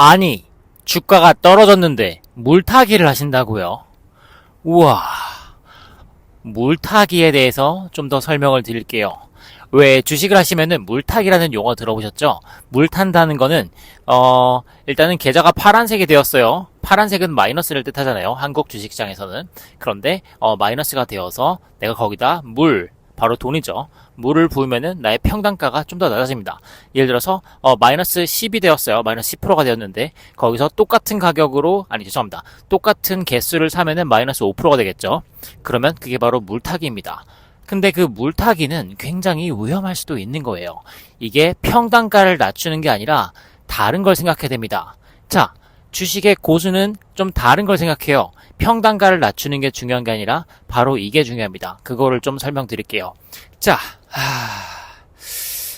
아니, 주가가 떨어졌는데 물타기를 하신다고요? 우와. 물타기에 대해서 좀 더 설명을 드릴게요. 왜 주식을 하시면은 물타기라는 용어 들어보셨죠? 물 탄다는 거는 어 일단은 계좌가 파란색이 되었어요. 파란색은 마이너스를 뜻하잖아요. 한국 주식시장에서는 그런데 어 마이너스가 되어서 내가 거기다 물 바로 돈이죠. 물을 부으면은 나의 평단가가 좀 더 낮아집니다. 예를 들어서 어, 마이너스 10이 되었어요. 마이너스 10%가 되었는데 거기서 똑같은 가격으로 아니 죄송합니다. 똑같은 개수를 사면은 마이너스 5%가 되겠죠. 그러면 그게 바로 물타기입니다. 근데 그 물타기는 굉장히 위험할 수도 있는 거예요. 이게 평단가를 낮추는 게 아니라 다른 걸 생각해야 됩니다. 자, 주식의 고수는 좀 다른 걸 생각해요. 평단가를 낮추는 게 중요한 게 아니라 바로 이게 중요합니다. 그거를 좀 설명드릴게요. 자, 하...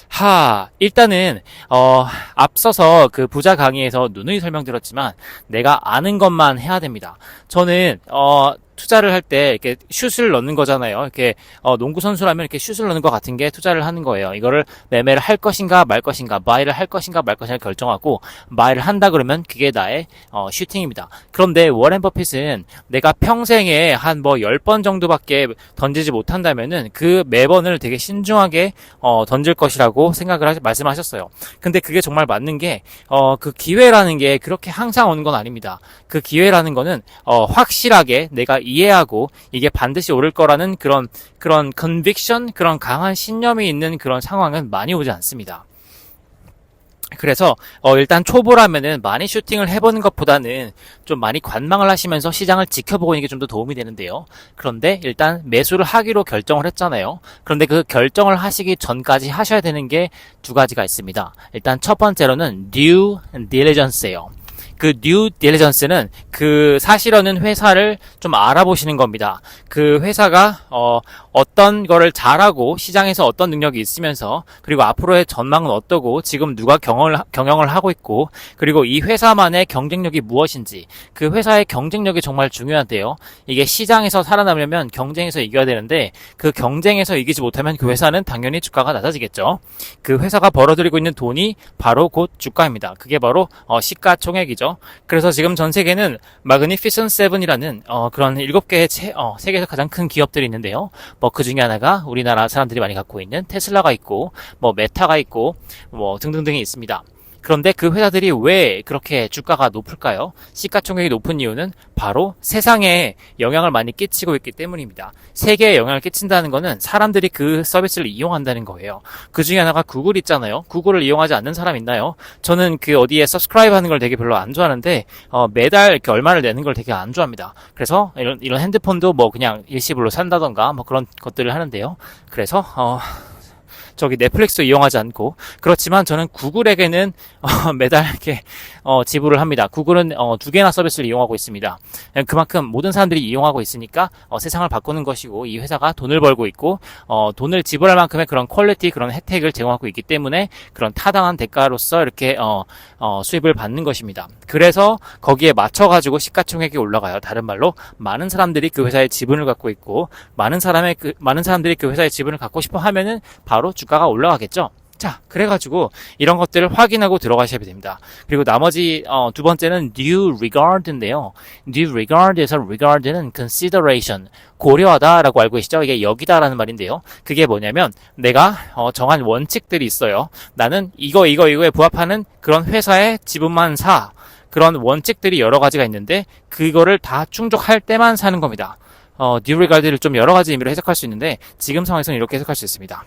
하, 일단은, 어, 앞서서 그 부자 강의에서 누누이 설명드렸지만, 내가 아는 것만 해야 됩니다. 저는, 어, 투자를 할 때 이렇게 슛을 넣는 거잖아요. 이렇게 어, 농구 선수라면 이렇게 슛을 넣는 것 같은 게 투자를 하는 거예요. 이거를 매매를 할 것인가 말 것인가, 바이를 할 것인가 말 것인가 결정하고 바이를 한다 그러면 그게 나의 어, 슈팅입니다. 그런데 워렌 버핏은 내가 평생에 한 뭐 10번 정도밖에 던지지 못한다면은 그 매번을 되게 신중하게 어, 던질 것이라고 생각을 하, 말씀하셨어요. 근데 그게 정말 맞는 게 어, 그 기회라는 게 그렇게 항상 오는 건 아닙니다. 그 기회라는 거는 어, 확실하게 내가 이 해하고 이게 반드시 오를 거라는 그런 그런 컨빅션 그런 강한 신념이 있는 그런 상황은 많이 오지 않습니다. 그래서 어 일단 초보라면은 많이 슈팅을 해보는 것보다는 좀 많이 관망을 하시면서 시장을 지켜보는 게 좀 더 도움이 되는데요. 그런데 일단 매수를 하기로 결정을 했잖아요. 그런데 그 결정을 하시기 전까지 하셔야 되는 게 두 가지가 있습니다. 일단 첫 번째로는 due diligence예요. 그 due diligence는 그 사실어는 회사를 좀 알아보시는 겁니다. 그 회사가 어 어떤 거를 잘하고 시장에서 어떤 능력이 있으면서 그리고 앞으로의 전망은 어떠고 지금 누가 경영을 경영을 하고 있고 그리고 이 회사만의 경쟁력이 무엇인지 그 회사의 경쟁력이 정말 중요한데요. 이게 시장에서 살아남으려면 경쟁에서 이겨야 되는데 그 경쟁에서 이기지 못하면 그 회사는 당연히 주가가 낮아지겠죠. 그 회사가 벌어들이고 있는 돈이 바로 곧 주가입니다. 그게 바로 어 시가총액이죠. 그래서 지금 전 세계는 마그니피션 세븐이라는 어 그런 일곱 개의 체, 어, 세계에서 가장 큰 기업들이 있는데요. 뭐 그 중에 하나가 우리나라 사람들이 많이 갖고 있는 테슬라가 있고 뭐 메타가 있고 뭐 등등등이 있습니다. 그런데 그 회사들이 왜 그렇게 주가가 높을까요? 시가총액이 높은 이유는 바로 세상에 영향을 많이 끼치고 있기 때문입니다. 세계에 영향을 끼친다는 것은 사람들이 그 서비스를 이용한다는 거예요. 그 중에 하나가 구글 있잖아요. 구글을 이용하지 않는 사람 있나요? 저는 그 어디에 서브스크라이브 하는 걸 되게 별로 안 좋아하는데 어, 매달 이렇게 얼마를 내는 걸 되게 안 좋아합니다. 그래서 이런 이런 핸드폰도 뭐 그냥 일시불로 산다던가 뭐 그런 것들을 하는데요. 그래서 어 저기 넷플릭스 이용하지 않고 그렇지만 저는 구글에게는 어, 매달 이렇게 어, 지불을 합니다. 구글은 어, 두 개나 서비스를 이용하고 있습니다. 그만큼 모든 사람들이 이용하고 있으니까 어, 세상을 바꾸는 것이고 이 회사가 돈을 벌고 있고 어, 돈을 지불할 만큼의 그런 퀄리티 그런 혜택을 제공하고 있기 때문에 그런 타당한 대가로서 이렇게 어, 어, 수입을 받는 것입니다. 그래서 거기에 맞춰가지고 시가총액이 올라가요. 다른 말로 많은 사람들이 그 회사의 지분을 갖고 있고 많은 사람의 그, 많은 사람들이 그 회사의 지분을 갖고 싶어 하면은 바로 주가 가 올라가겠죠. 자, 그래가지고 이런 것들을 확인하고 들어가셔야 됩니다. 그리고 나머지 어, 두 번째는 due regard인데요. due regard에서 regard는 consideration 고려하다라고 알고 계시죠? 이게 여기다라는 말인데요. 그게 뭐냐면 내가 어, 정한 원칙들이 있어요. 나는 이거 이거 이거에 부합하는 그런 회사의 지분만 사. 그런 원칙들이 여러 가지가 있는데 그거를 다 충족할 때만 사는 겁니다. 어, due regard를 좀 여러 가지 의미로 해석할 수 있는데 지금 상황에서는 이렇게 해석할 수 있습니다.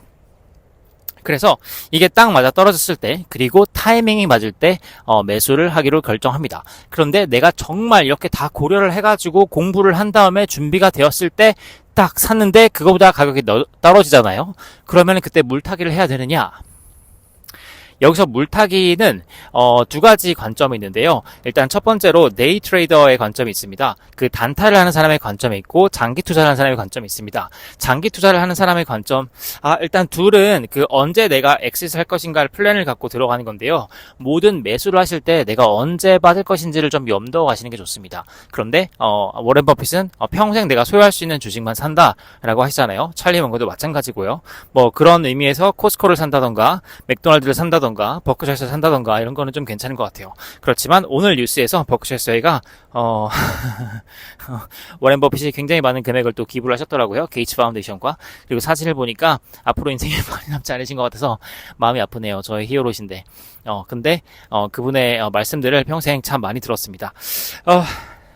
그래서 이게 딱 맞아 떨어졌을 때 그리고 타이밍이 맞을 때 어, 매수를 하기로 결정합니다. 그런데 내가 정말 이렇게 다 고려를 해가지고 공부를 한 다음에 준비가 되었을 때 딱 샀는데 그거보다 가격이 너, 떨어지잖아요. 그러면 그때 물타기를 해야 되느냐? 여기서 물타기는 어, 두 가지 관점이 있는데요. 일단 첫 번째로 데이 트레이더의 관점이 있습니다. 그 단타를 하는 사람의 관점이 있고 장기 투자를 하는 사람의 관점이 있습니다. 장기 투자를 하는 사람의 관점, 아 일단 둘은 그 언제 내가 엑시스 할 것인가를 플랜을 갖고 들어가는 건데요. 모든 매수를 하실 때 내가 언제 받을 것인지를 좀 염두에 가시는 게 좋습니다. 그런데 어, 워렌 버핏은 어, 평생 내가 소유할 수 있는 주식만 산다라고 하시잖아요. 찰리 먼거도 마찬가지고요. 뭐 그런 의미에서 코스코를 산다던가 맥도날드를 산다던가 산다던가 버크셔에서 산다던가 이런 거는 좀 괜찮은 것 같아요. 그렇지만 오늘 뉴스에서 버크셔에서가 어 워렌 버핏이 굉장히 많은 금액을 또 기부를 하셨더라고요. 게이츠 파운데이션과 그리고 사진을 보니까 앞으로 인생에 많이 남지 않으신 것 같아서 마음이 아프네요. 저의 히어로신데 어 근데 어 그분의 어, 말씀들을 평생 참 많이 들었습니다. 어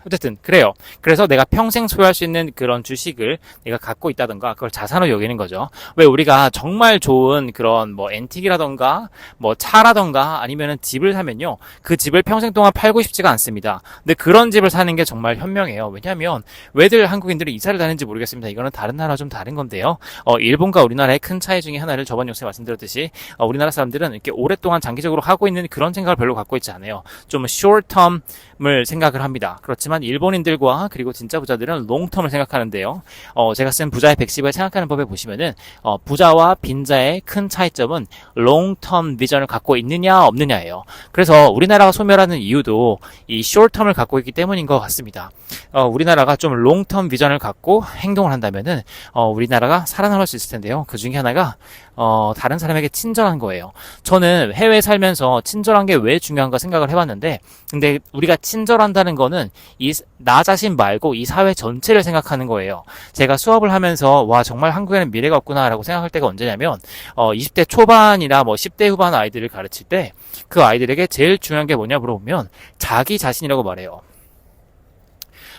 어쨌든 그래요. 그래서 내가 평생 소유할 수 있는 그런 주식을 내가 갖고 있다던가 그걸 자산으로 여기는 거죠. 왜 우리가 정말 좋은 그런 뭐 엔틱이라던가 뭐 차라던가 아니면은 집을 사면요. 그 집을 평생 동안 팔고 싶지가 않습니다. 근데 그런 집을 사는 게 정말 현명해요. 왜냐하면 왜들 한국인들이 이사를 다는지 모르겠습니다. 이거는 다른 나라 좀 다른 건데요. 어, 일본과 우리나라의 큰 차이 중에 하나를 저번 영상에 말씀드렸듯이 어, 우리나라 사람들은 이렇게 오랫동안 장기적으로 하고 있는 그런 생각을 별로 갖고 있지 않아요. 좀 short term을 생각을 합니다. 그렇지만 일본인들과 그리고 진짜 부자들은 롱텀을 생각하는데요. 어, 제가 쓴 부자의 110을 생각하는 법에 보시면은 어, 부자와 빈자의 큰 차이점은 롱텀 비전을 갖고 있느냐 없느냐예요. 그래서 우리나라가 소멸하는 이유도 이 short-term을 갖고 있기 때문인 것 같습니다. 어, 우리나라가 좀 롱텀 비전을 갖고 행동을 한다면은 어, 우리나라가 살아남을 수 있을 텐데요. 그 중에 하나가 어, 다른 사람에게 친절한 거예요. 저는 해외에 살면서 친절한 게 왜 중요한가 생각을 해봤는데, 근데 우리가 친절한다는 거는 이 나 자신 말고 이 사회 전체를 생각하는 거예요. 제가 수업을 하면서 와 정말 한국에는 미래가 없구나라고 생각할 때가 언제냐면 어, 20대 초반이나 뭐 10대 후반 아이들을 가르칠 때 그 아이들에게 제일 중요한 게 뭐냐 물어보면 자기 자신이라고 말해요.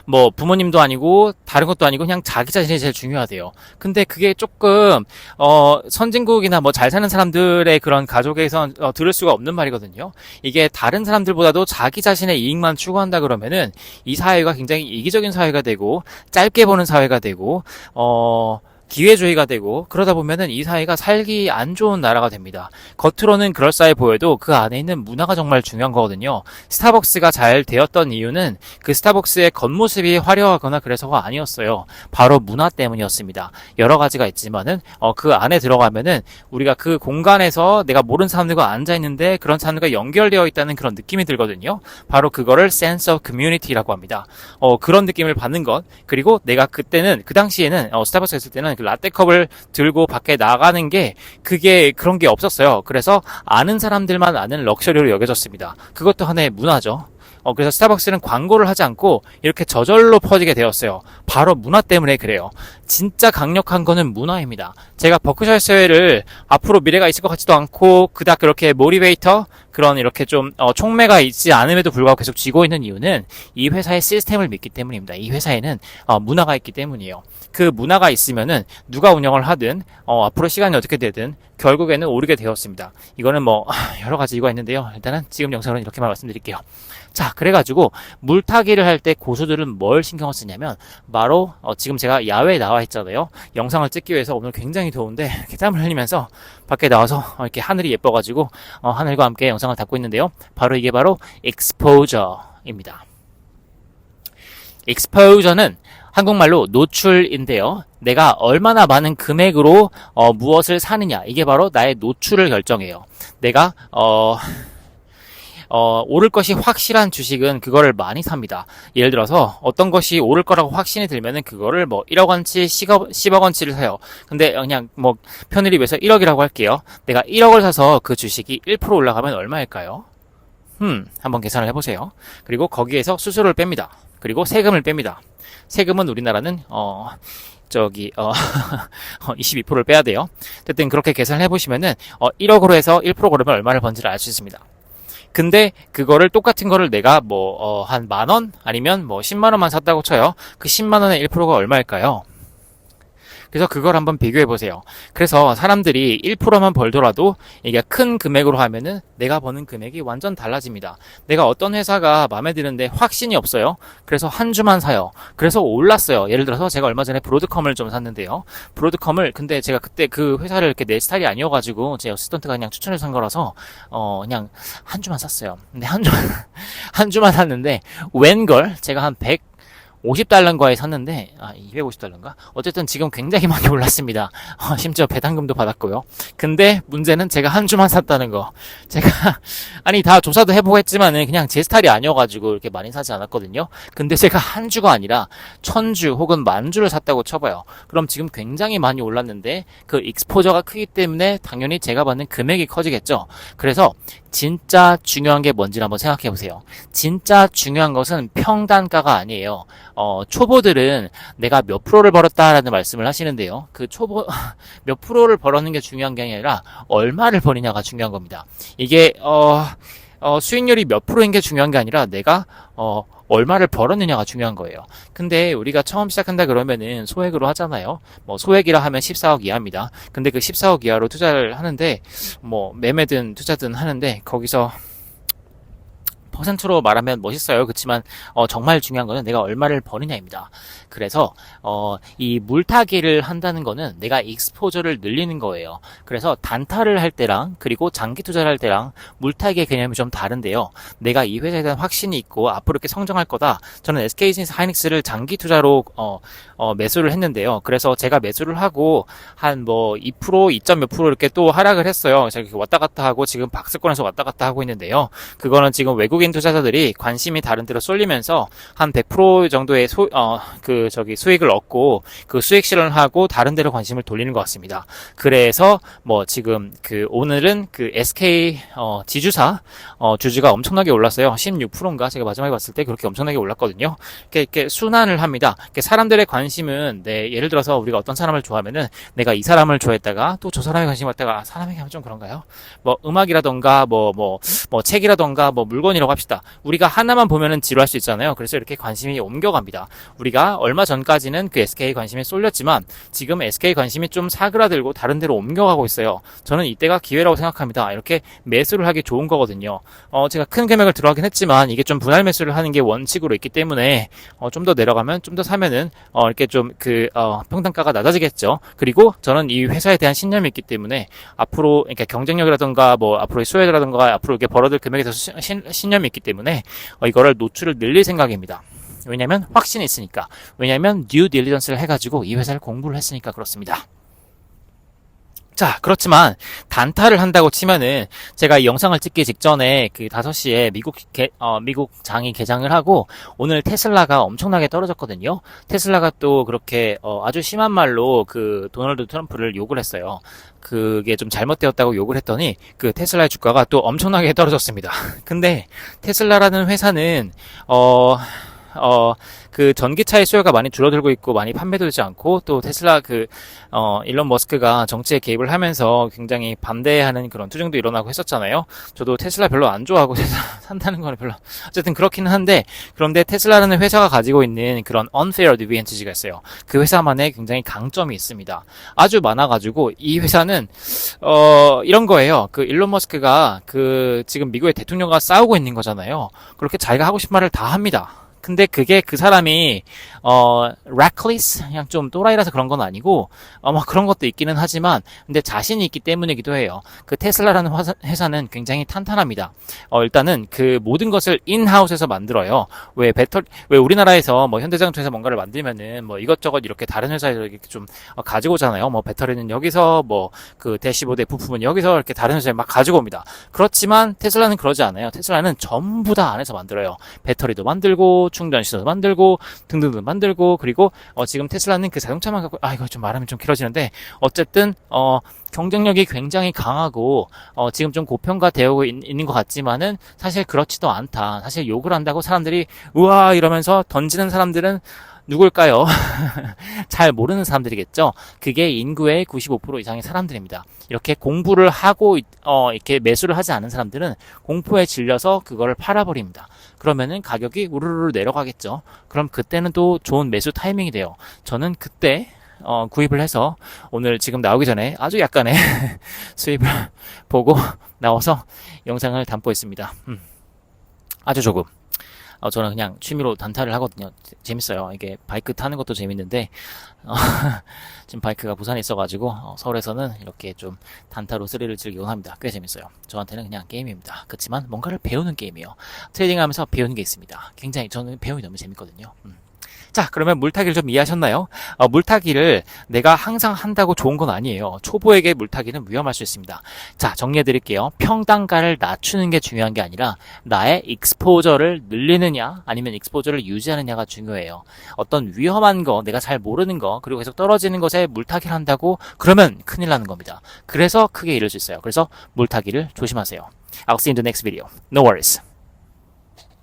뭐 부모님도 아니고 다른 것도 아니고 그냥 자기 자신이 제일 중요하대요. 근데 그게 조금 어 선진국이나 뭐 잘 사는 사람들의 그런 가족에서 어, 들을 수가 없는 말이거든요. 이게 다른 사람들보다도 자기 자신의 이익만 추구한다 그러면은 이 사회가 굉장히 이기적인 사회가 되고 짧게 보는 사회가 되고 어 기회주의가 되고 그러다 보면은 이 사회가 살기 안 좋은 나라가 됩니다. 겉으로는 그럴싸해 보여도 그 안에 있는 문화가 정말 중요한 거거든요. 스타벅스가 잘 되었던 이유는 그 스타벅스의 겉모습이 화려하거나 그래서가 아니었어요. 바로 문화 때문이었습니다. 여러 가지가 있지만은 어, 그 안에 들어가면은 우리가 그 공간에서 내가 모르는 사람들과 앉아 있는데 그런 사람들과 연결되어 있다는 그런 느낌이 들거든요. 바로 그거를 of community라고 합니다. 어, 그런 느낌을 받는 것 그리고 내가 그때는 그 당시에는 어, 스타벅스 했을 때는 그 라떼컵을 들고 밖에 나가는 게 그게 그런 게 없었어요. 그래서 아는 사람들만 아는 럭셔리로 여겨졌습니다. 그것도 하나의 문화죠. 어, 그래서 스타벅스는 광고를 하지 않고 이렇게 저절로 퍼지게 되었어요. 바로 문화 때문에 그래요. 진짜 강력한 거는 문화입니다. 제가 버크셔 세회를 앞으로 미래가 있을 것 같지도 않고 그닥 그렇게 모리베이터 그런 이렇게 좀 어, 촉매가 있지 않음에도 불구하고 계속 쥐고 있는 이유는 이 회사의 시스템을 믿기 때문입니다. 이 회사에는 어, 문화가 있기 때문이에요. 그 문화가 있으면은 누가 운영을 하든 어, 앞으로 시간이 어떻게 되든 결국에는 오르게 되었습니다. 이거는 뭐 여러 가지 이유가 있는데요. 일단은 지금 영상으로 이렇게만 말씀드릴게요. 자, 그래가지고 물타기를 할 때 고수들은 뭘 신경을 쓰냐면 바로 어, 지금 제가 야외에 나와 있잖아요. 영상을 찍기 위해서 오늘 굉장히 더운데 이렇게 땀을 흘리면서 밖에 나와서 어, 이렇게 하늘이 예뻐가지고 어, 하늘과 함께 영상을 담고 있는데요. 바로 이게 바로 exposure입니다. exposure는 한국말로 노출인데요. 내가 얼마나 많은 금액으로 어, 무엇을 사느냐 이게 바로 나의 노출을 결정해요. 내가 어, 어, 오를 것이 확실한 주식은 그거를 많이 삽니다. 예를 들어서 어떤 것이 오를 거라고 확신이 들면은 그거를 뭐 1억 원치, 10억, 10억 원치를 사요. 근데 그냥 뭐 편의를 위해서 1억이라고 할게요. 내가 1억을 사서 그 주식이 1% 올라가면 얼마일까요? 음, 한번 계산을 해보세요. 그리고 거기에서 수수료를 뺍니다. 그리고 세금을 뺍니다. 세금은 우리나라는 어 저기 어 22%를 빼야 돼요. 어쨌든 그렇게 계산을 해보시면은 어 1억으로 해서 1% 걸으면 얼마를 번지를 알 수 있습니다. 근데 그거를 똑같은 거를 내가 뭐 어 한 만원 아니면 뭐 10만 원만 샀다고 쳐요. 그 10만 원의 1%가 얼마일까요? 그래서 그걸 한번 비교해 보세요. 그래서 사람들이 1%만 벌더라도 이게 큰 금액으로 하면은 내가 버는 금액이 완전 달라집니다. 내가 어떤 회사가 마음에 드는데 확신이 없어요. 그래서 한 주만 사요. 그래서 올랐어요. 예를 들어서 제가 얼마 전에 브로드컴을 좀 샀는데요. 브로드컴을 근데 제가 그때 그 회사를 이렇게 내 스타일이 아니어가지고 제 어시스턴트가 그냥 추천해서 산 거라서 어 그냥 한 주만 샀어요. 근데 한 주만 한 주만 샀는데 웬걸 제가 한 100, 50달러인가에 샀는데 아 250달러인가? 어쨌든 지금 굉장히 많이 올랐습니다. 어, 심지어 배당금도 받았고요. 근데 문제는 제가 한 주만 샀다는 거. 제가 아니 다 조사도 해보고 했지만은 그냥 제 스타일이 아니어가지고 이렇게 많이 사지 않았거든요. 근데 제가 한 주가 아니라 천 주 혹은 만 주를 샀다고 쳐봐요. 그럼 지금 굉장히 많이 올랐는데 그 익스포저가 크기 때문에 당연히 제가 받는 금액이 커지겠죠. 그래서 진짜 중요한 게 뭔지 한번 생각해 보세요. 진짜 중요한 것은 평단가가 아니에요. 어, 초보들은 내가 몇 프로를 벌었다라는 말씀을 하시는데요. 그 초보, 몇 프로를 벌었는 게 중요한 게 아니라 얼마를 버리냐가 중요한 겁니다. 이게, 어, 어, 수익률이 몇 프로인 게 중요한 게 아니라 내가, 어, 얼마를 벌었느냐가 중요한 거예요. 근데 우리가 처음 시작한다 그러면은 소액으로 하잖아요. 뭐 소액이라 하면 14억 이하입니다. 근데 그 14억 이하로 투자를 하는데 뭐 매매든 투자든 하는데 거기서 퍼센트로 말하면 멋있어요. 그렇지만 어, 정말 중요한 거는 내가 얼마를 버느냐입니다. 그래서 어, 이 물타기를 한다는 거는 내가 익스포저를 늘리는 거예요. 그래서 단타를 할 때랑 그리고 장기 투자를 할 때랑 물타기의 개념이 좀 다른데요. 내가 이 회사에 대한 확신이 있고 앞으로 이렇게 성장할 거다. 저는 SK 하이닉스를 장기 투자로 어, 어, 매수를 했는데요. 그래서 제가 매수를 하고 한 뭐 2% 2점 몇 프로 이렇게 또 하락을 했어요. 제가 이렇게 왔다 갔다 하고 지금 박스권에서 왔다 갔다 하고 있는데요. 그거는 지금 외국인 투자자들이 관심이 다른 데로 쏠리면서 한 100% 정도의 소, 어, 그 저기 수익을 얻고 그 수익 실현을 하고 다른 데로 관심을 돌리는 것 같습니다. 그래서 뭐 지금 그 오늘은 그 SK 어, 지주사 어, 주주가 엄청나게 올랐어요. 16%인가 제가 마지막에 봤을 때 그렇게 엄청나게 올랐거든요. 이렇게, 이렇게 순환을 합니다. 이렇게 사람들의 관심은 네, 예를 들어서 우리가 어떤 사람을 좋아하면은 내가 이 사람을 좋아했다가 또 저 사람에 관심 갖다가 아, 사람에게 하면 좀 그런가요? 뭐 음악이라던가 뭐뭐 뭐 책이라던가 뭐 물건이라고 합시다. 우리가 하나만 보면은 지루할 수 있잖아요. 그래서 이렇게 관심이 옮겨갑니다. 우리가 얼마 전까지는 그 SK 관심에 쏠렸지만 지금 SK 관심이 좀 사그라들고 다른 데로 옮겨가고 있어요. 저는 이때가 기회라고 생각합니다. 이렇게 매수를 하기 좋은 거거든요. 어, 제가 큰 금액을 들어가긴 했지만 이게 좀 분할 매수를 하는 게 원칙으로 있기 때문에 어, 좀 더 내려가면 좀 더 사면은 어, 이렇게 좀그 어, 평단가가 낮아지겠죠. 그리고 저는 이 회사에 대한 신념이 있기 때문에 앞으로 이렇게 경쟁력이라든가 뭐 앞으로의 수혜라든가 앞으로 이렇게 벌어들 금액에 대해서 신, 신념이 있기 때문에 어, 이거를 노출을 늘릴 생각입니다. 왜냐면 확신이 있으니까. 왜냐면 뉴 딜리전스를 해가지고 이 회사를 공부를 했으니까 그렇습니다. 자, 그렇지만 단타를 한다고 치면은 제가 이 영상을 찍기 직전에 그 5시에 미국 개, 어, 미국 장이 개장을 하고 오늘 테슬라가 엄청나게 떨어졌거든요. 테슬라가 또 그렇게 어, 아주 심한 말로 그 도널드 트럼프를 욕을 했어요. 그게 좀 잘못되었다고 욕을 했더니 그 테슬라의 주가가 또 엄청나게 떨어졌습니다. 근데 테슬라라는 회사는 어 어, 그 전기차의 수요가 많이 줄어들고 있고 많이 판매도 되지 않고 또 테슬라 그, 어, 일론 머스크가 정치에 개입을 하면서 굉장히 반대하는 그런 투쟁도 일어나고 했었잖아요. 저도 테슬라 별로 안 좋아하고 테슬라 산다는 거는 별로. 어쨌든 그렇기는 한데, 그런데 테슬라라는 회사가 가지고 있는 그런 unfair advantage가 있어요. 그 회사만의 굉장히 강점이 있습니다. 아주 많아가지고 이 회사는, 어, 이런 거예요. 그 일론 머스크가 그 지금 미국의 대통령과 싸우고 있는 거잖아요. 그렇게 자기가 하고 싶은 말을 다 합니다. 근데 그게 그 사람이 어 reckless 그냥 좀 또라이라서 그런 건 아니고 어뭐 그런 것도 있기는 하지만 근데 자신이 있기 때문이기도 해요. 그 테슬라라는 화사, 회사는 굉장히 탄탄합니다. 어 일단은 그 모든 것을 인하우스에서 만들어요. 왜 배터리 왜 우리나라에서 뭐 현대자동차에서 뭔가를 만들면은 뭐 이것저것 이렇게 다른 회사에서 이렇게 좀 어, 가지고 오잖아요. 뭐 배터리는 여기서 뭐 그 대시보드 부품은 여기서 이렇게 다른 회사에 막 가지고 옵니다. 그렇지만 테슬라는 그러지 않아요. 테슬라는 전부 다 안에서 만들어요. 배터리도 만들고 충전 시설도 만들고 등등등 만들고 그리고 어 지금 테슬라는 그 자동차만 갖고 아 이거 좀 말하면 좀 길어지는데 어쨌든 어 경쟁력이 굉장히 강하고 어 지금 좀 고평가되고 있, 있는 것 같지만은 사실 그렇지도 않다. 사실 욕을 한다고 사람들이 우와 이러면서 던지는 사람들은 누굴까요? 잘 모르는 사람들이겠죠. 그게 인구의 95% 이상의 사람들입니다. 이렇게 공부를 하고 어 이렇게 매수를 하지 않은 사람들은 공포에 질려서 그거를 팔아버립니다. 그러면은 가격이 우르르 내려가겠죠. 그럼 그때는 또 좋은 매수 타이밍이 돼요. 저는 그때 어, 구입을 해서 오늘 지금 나오기 전에 아주 약간의 수입을 보고 나와서 영상을 담고 있습니다. 음. 아주 조금. 어, 저는 그냥 취미로 단타를 하거든요. 재밌어요. 이게 바이크 타는 것도 재밌는데, 어, 지금 바이크가 부산에 있어가지고, 어, 서울에서는 이렇게 좀 단타로 스릴을 즐기곤 합니다. 꽤 재밌어요. 저한테는 그냥 게임입니다. 그렇지만 뭔가를 배우는 게임이에요. 트레이딩 하면서 배우는 게 있습니다. 굉장히 저는 배우기 너무 재밌거든요. 음. 자, 그러면 물타기를 좀 이해하셨나요? 어, 물타기를 내가 항상 한다고 좋은 건 아니에요. 초보에게 물타기는 위험할 수 있습니다. 자, 정리해 드릴게요. 평단가를 낮추는 게 중요한 게 아니라 나의 익스포저를 늘리느냐 아니면 익스포저를 유지하느냐가 중요해요. 어떤 위험한 거, 내가 잘 모르는 거, 그리고 계속 떨어지는 것에 물타기를 한다고 그러면 큰일 나는 겁니다. 그래서 크게 잃을 수 있어요. 그래서 물타기를 조심하세요. I'll see you in the next video. No worries.